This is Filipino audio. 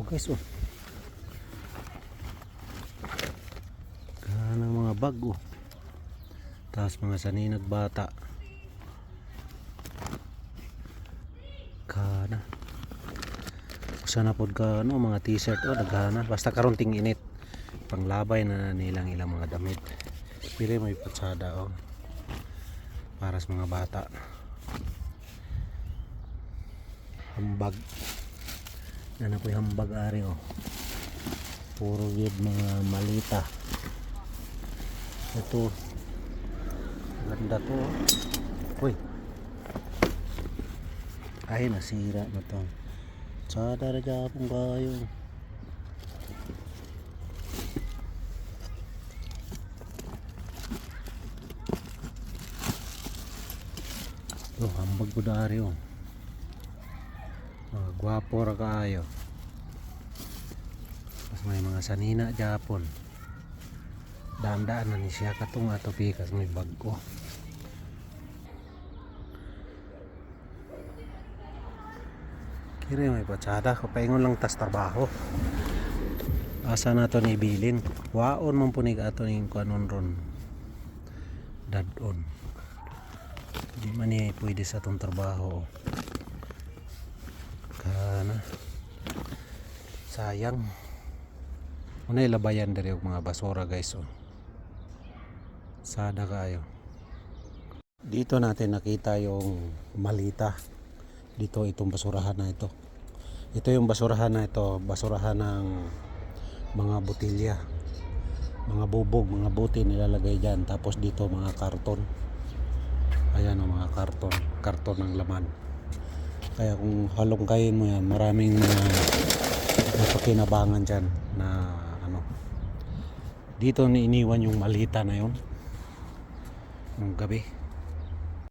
Oh guys oh. Kanang mga bag oh. Tapos mga saninag bata. Kana. Sana pod ka ano mga t-shirt oh daghana basta karon ting init. Panglabay na nilang ilang mga damit. Pili may patsada oh. Para sa mga bata. Hambag. Ano po yung hambag oh. Puro gid mga malita. Ito. Ganda to. oh. Uy. Ay, nasira na to. Sa daraja pong kayo. Ito, hambag dari oh. Mga gwapo ra kaayo. Mas may mga sanina Japon. Daan-daan na ni siya katong ato pikas may bagko. Kiri may patsada, kapaingon lang tas trabaho. Asa na to ni bilin? Waon man po ni ato ning kanon ron. Dadon. Di man ni pwede sa tong trabaho. Kana. Sayang. Una ilabayan diri og mga basura guys oh. Sada kayo. Dito natin nakita yung malita. Dito itong basurahan na ito. Ito yung basurahan na ito, basurahan ng mga botilya. Mga bubog, mga buti nilalagay diyan. Tapos dito mga karton. Ayan o mga karton, karton ng laman. Kaya kung halongkayin mo yan, maraming mga napakinabangan dyan na ano. Dito ni iniwan yung malita na yon ng gabi.